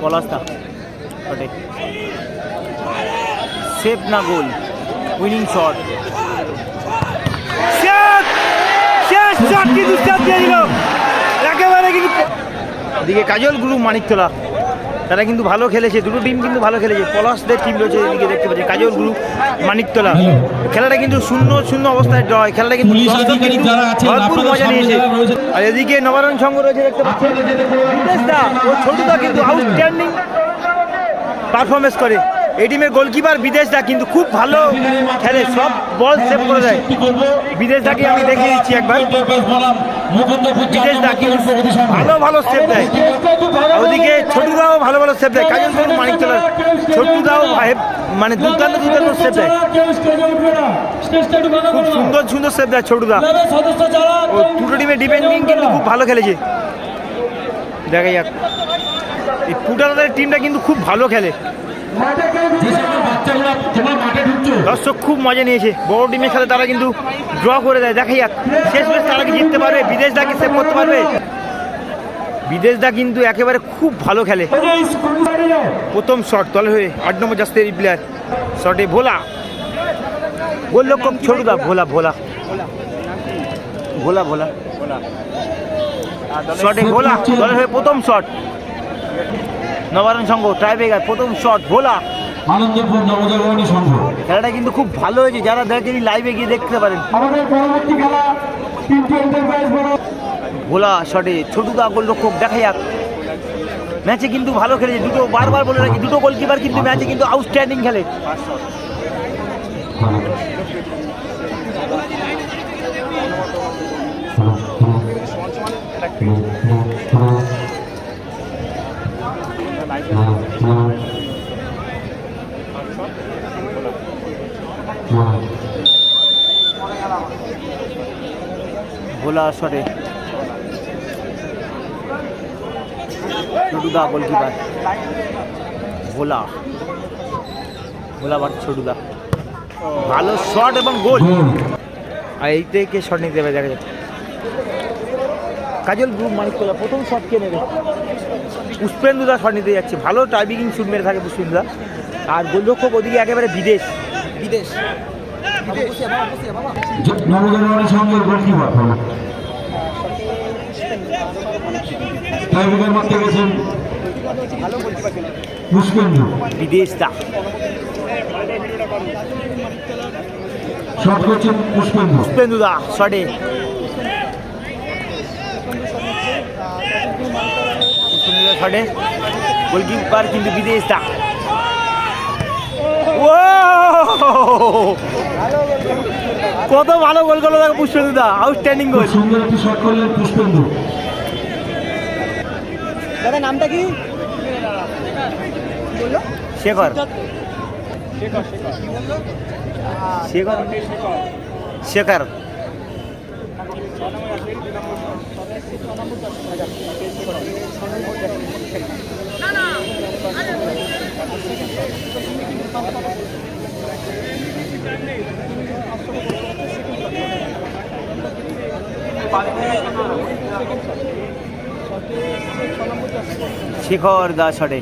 পলাশদা ওটাই। সেভ না goal, winning shot. শেষ! শট কিন্তু দিয়ে দিল। একেবারে কিন্তু এদিকে কাজল গুরু মানিকতলা। তারা কিন্তু ভালো খেলেছে দুটো টিম কিন্তু ভালো খেলেছে। পলাশদের টিম রয়েছে এদিকে দেখতে পাচ্ছি কাজল গুরু মানিকতলা। খেলাটা কিন্তু শূন্য শূন্য অবস্থায় ড্রয় খেলাটা কিন্তু ভরপুর মজা নিয়েছে। আর এদিকে নবারণ সংঘ রয়েছে দেখতে ও ছোটদা কিন্তু আউটস্ট্যান্ডিং পারফরমেন্স করে। এই টিমের গোলকিপার বিদেশটা কিন্তু খুব ভালো খেলে সব বল সেভ করে দেয়। বিদেশদাকে আমি দেখিয়ে দিচ্ছি একবার। ভালো ভালো সেভ দেয়। ওদিকে ছোটুদাও ভালো ভালো সেভ দেয়। কাজল করুন মানিক চলার ছোটুদাও ভাই- মানে দুর্দান্ত দুর্দান্ত সেভ দেয়। খুব সুন্দর সুন্দর সেভ দেয় ছোটুদা। ও দুটো টিমের ডিফেন্ডিং কিন্তু খুব ভালো খেলেছে। দেখা যাক। এই পুটাদাদের টিমটা কিন্তু খুব ভালো খেলে। দর্শক খুব মজা নিয়েছে। বড় টিমের সাথে তারা কিন্তু ড্র করে দেয়। দেখা যাক। শেষ ম্যাচ তারা কি জিততে পারবে? বিদেশ দাকে সেভ করতে পারবে? বিদেশ দা কিন্তু একেবারে খুব ভালো খেলে। প্রথম শট দলে হয়ে আট নম্বর জাস্তের প্লেয়ার শটে ভোলা। গোল লক্ষ্য ছোটদা, ভোলা ভোলা। ভোলা ভোলা। শটে ভোলা। দলের হয়ে প্রথম শট নবারণ সংঘ ট্রাইবেগার প্রথম শট ভোলা। আনন্দপুর নবজাগরণী সংঘ। খেলাটা কিন্তু খুব ভালো হয়েছে। যারা দেখেনি লাইভে গিয়ে দেখতে পারেন। আমাদের পরবর্তী খেলা তিনটি এন্টারপ্রাইজ বড়। ভোলা শটে ছোটুদা গোলরক্ষক দেখা যাক। ম্যাচে কিন্তু ভালো খেলেছে। দুটো বারবার বলে রাখি দুটো গোলকিপার কিন্তু ম্যাচে কিন্তু আউটস্ট্যান্ডিং খেলে। ভোলা শটে ছোটুদা গোলকিপার। ভোলা। Bhola but ছোটুদা। ভালো শট এবং গোল। আর এই থেকে শট নিতে হবে, দেখা যাচ্ছে কাজল গ্রুপ মানিকতলা, প্রথম শট কে নেবে? পুষ্পেন্দুদা শট নিতে যাচ্ছে। ভালো টাইবিং শুট মেরে থাকে পুষ্পেন্দুদা। আর গোলরক্ষক ওদিকে একেবারে বিদেশ। বিদেশ। নবজাগরণী সংঘের গোলকিপার টাইব্রেকার মারতে গেছেন দা শট করছেন পুষ্পেন্দু। পুষ্পেন্দুদা শটে। শটে। গোলকিপার কিন্তু বিদেশ দা ও কত ভালো গোল করল দেখো পুষ্পেন্দুদা আউটস্ট্যান্ডিং গোল সুন্দর একটি শট করলেন পুষ্পেন্দু। দাদা নামটা কি? বলল? শেখর। শেখর শেখর। শেখর। দা শটে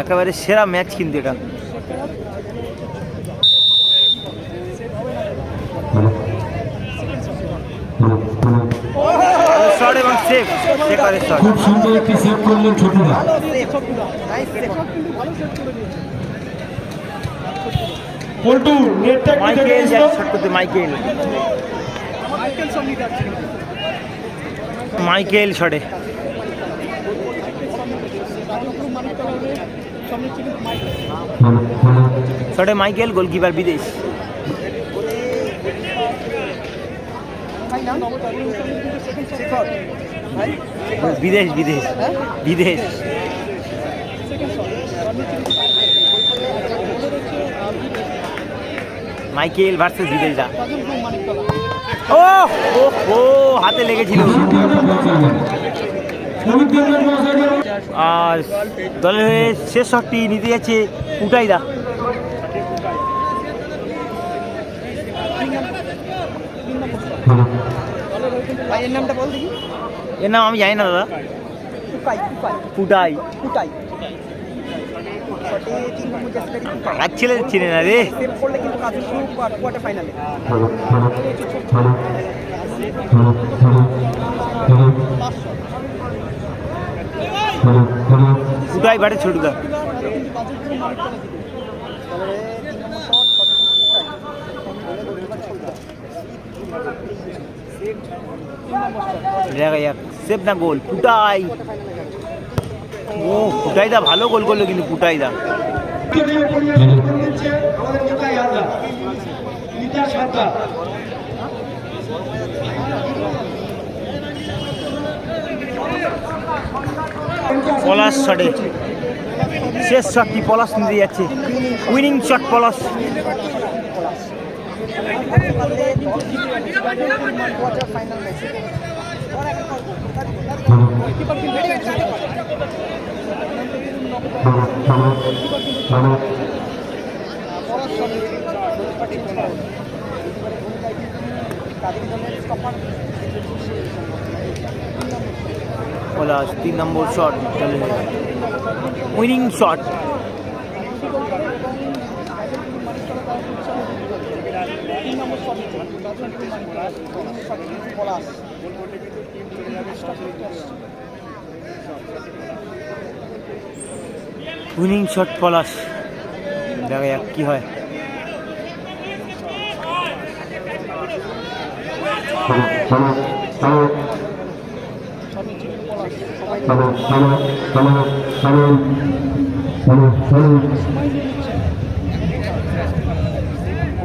একেবারে সেরা ম্যাচ কিন্তু এটা। শট এবং সেভ শেখরের শট খুব সুন্দর একটি সেভ করলেন ছোটুদা। পল্টু নেটটা মাইকেল শট করতে মাইকেল। মাইকেল শটে শটে মাইকেল গোলকিপার বিদেশ। বিদেশ বিদেশ। বিদেশ। মাইকেল ভার্সেস বিদেশ দা ও ও ও হাতে লেগেছিল। আর দলের শেষ শটটি নিতে যাচ্ছে উটাইদা। ভাইয়ের নামটা বল দেখি এর নাম আমি জানি না দাদা কুকাই কুকাই পুটাই কুটাই শটে তিন নম্বর জার্সিটা কিন্তু কুকাই আর ছেলে চিনে না রে সেভ করলে কিন্তু কাজু কোয়ার্টার ফাইনালে পুটাই বাটে ছোটদা দেখা সেভ না গোল, পুটাই। ও পুটাইদা ভালো গোল করল কিন্তু পুটাইদা। পলাশ শটে। শেষ শটটি পলাশ নিতে যাচ্ছে। Winning shot Palash. Quarter final ম্যাচে পলাশ তিন নম্বর শট চলে winning shot Palash winning shot Palash দেখা যাক কি হয়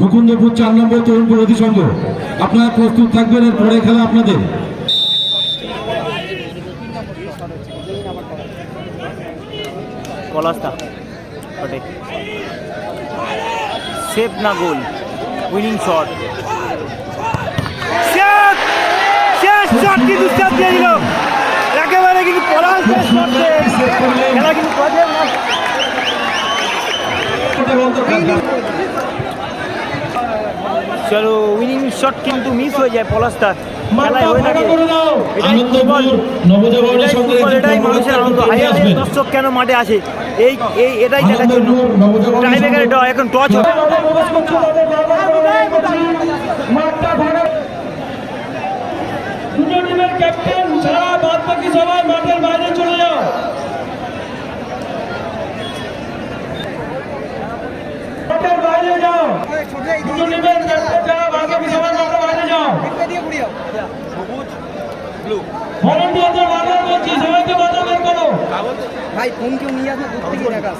মুকুন্দপুর চার নম্বর তরুণ প্রগতি সংঘ। আপনারা প্রস্তুত থাকবেন এর পরে খেলা আপনাদের। সেভ না গোল। শট। কিন্তু দিয়ে একেবারে কিন্তু পলাশ খেলা কিন্তু চলো উইনিং শট কিন্তু মিস হয়ে যায় পলাশদার খেলায় হয়ে থাকে। এটাই ফুটবল এটাই মানুষের আনন্দ। হাজার দর্শক কেন মাঠে আসে? এই এই এটাই দেখার জন্য। টাইব্রেকারে ড্র এখন টচ হবে দুটো টিমের ক্যাপ্টেন ছাড়া বাদ বাকি সবাই মাঠের বাইরে চলে যাও মাঠের বাইরে যাও ছোট এই দুটো টিমের ক্যাপ্টেন ছাড়া বাদ বাকি সবাই মাঠের বাইরে যাও দিকটা দিয়ে ঘুরিয়ে ভলান্টিয়ারদের বাধা বলছি সবাইকে বাধা বের করো। ভাই ফোন কেউ নিয়ে দূর থেকে দেখা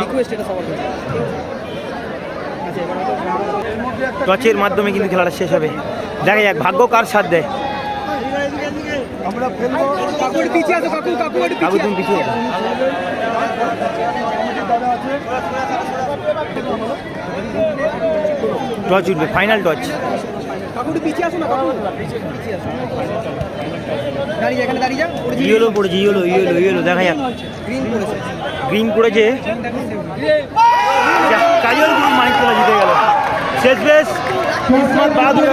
রিকোয়েস্ট এটা সবার কাছে। আচ্ছা টচের মাধ্যমে কিন্তু খেলাটা শেষ হবে। দেখা যাক ভাগ্য কার সাথ দেয়। কাকু তুমি পিছিয়ে টচ উঠবে ফাইনাল টচ কাকু একটু পিছিয়ে আসো না কাকু? পিছিয়ে আসো দাঁড়িয়ে এখানে দাঁড়িয়ে যা ইয়েলো পড়েছে ইয়েলো ইয়েলো ইয়েলো দেখা যাক। গ্রিন করেছে গ্রিন করেছে কাজল গ্রুপ মানিক তোলা জিতে গেল। শেষ বেশ। বাহাদুর।